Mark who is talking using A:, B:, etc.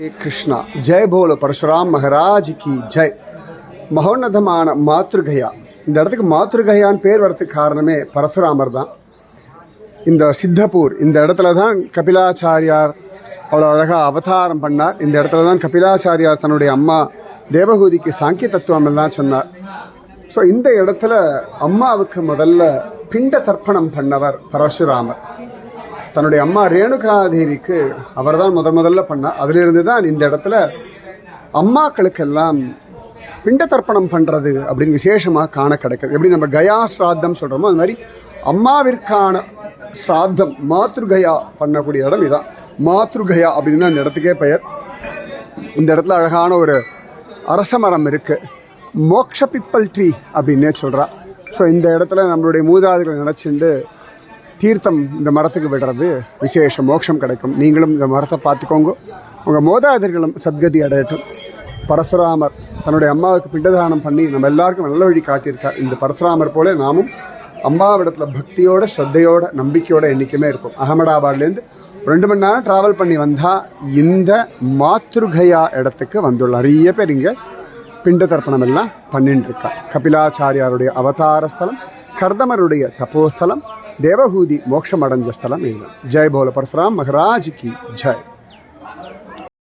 A: ஹரே கிருஷ்ணா ஜெய் போல பரசுராம் மகராஜ் கி ஜெய் மகோன்னதமான மாத்ருகயா இந்த இடத்துக்கு மாத்ருகயான்னு பேர் வரதுக்கு காரணமே பரசுராமர் தான். இந்த சித்தப்பூர் இந்த இடத்துல தான் கபிலாச்சாரியார் அவ்வளோ அழகாக அவதாரம் பண்ணார். இந்த இடத்துல தான் கபிலாச்சாரியார் தன்னுடைய அம்மா தேவகூதிக்கு சாங்கிய தத்துவம் எல்லாம் சொன்னார். ஸோ இந்த இடத்துல அம்மாவுக்கு முதல்ல பிண்ட தர்ப்பணம் பண்ணவர் பரசுராமர். தன்னுடைய அம்மா ரேணுகாதேவிக்கு அவர் தான் முத முதல்ல பண்ணார் அதிலிருந்து தான் இந்த இடத்துல அம்மாக்களுக்கெல்லாம் பிண்ட தர்ப்பணம் பண்ணுறது அப்படின்னு விசேஷமாக காண கிடைக்கிறது எப்படி நம்ம கயா ஸ்ராத்தம் சொல்கிறோமோ அது மாதிரி அம்மாவிற்கான ஸ்ராத்தம் மாத்ருகயா பண்ணக்கூடிய இடம் இதான். மாத்ருகயா அப்படின்னு தான் இந்த இடத்துக்கே பெயர். இந்த இடத்துல அழகான ஒரு அரச மரம் இருக்குது மோக்ஷ பிப்பல் ட்ரீ அப்படின்னே சொல்கிறா ஸோ இந்த இடத்துல நம்மளுடைய மூதாதைகள் நினச்சிண்டு தீர்த்தம் இந்த மரத்துக்கு விடுறது விசேஷ மோட்சம் கிடைக்கும். நீங்களும் இந்த மரத்தை பார்த்துக்கோங்க. உங்கள் மோதாதிர்களும் சத்கதி அடையட்டும். பரசுராமர் தன்னுடைய அம்மாவுக்கு பிண்டதானம் பண்ணி நம்ம எல்லாருக்கும் நல்ல வழி காட்டியிருக்கார். இந்த பரசுராமர் போல நாமும் அம்மாவிடத்தில் பக்தியோட ஸ்ரத்தையோட நம்பிக்கையோட என்றைக்குமே இருக்கும் அகமதாபாத்லேருந்து ரெண்டு மணி நேரம் ட்ராவல் பண்ணி வந்தால் இந்த மாத்ருகயா இடத்துக்கு வந்துள்ள நிறைய பேர் இங்கே பிண்ட தர்ப்பணம் எல்லாம் பண்ணிட்டு இருக்கா கபிலாச்சாரியாருடைய அவதார ஸ்தலம் கர்தமருடைய தபோஸ்தலம் தேவஹூதி மோட்சம் அடைஞ்ச ஸ்தலம் இதுதான் ஜெய் போல பரசுராம் மகராஜ் கி ஜெய்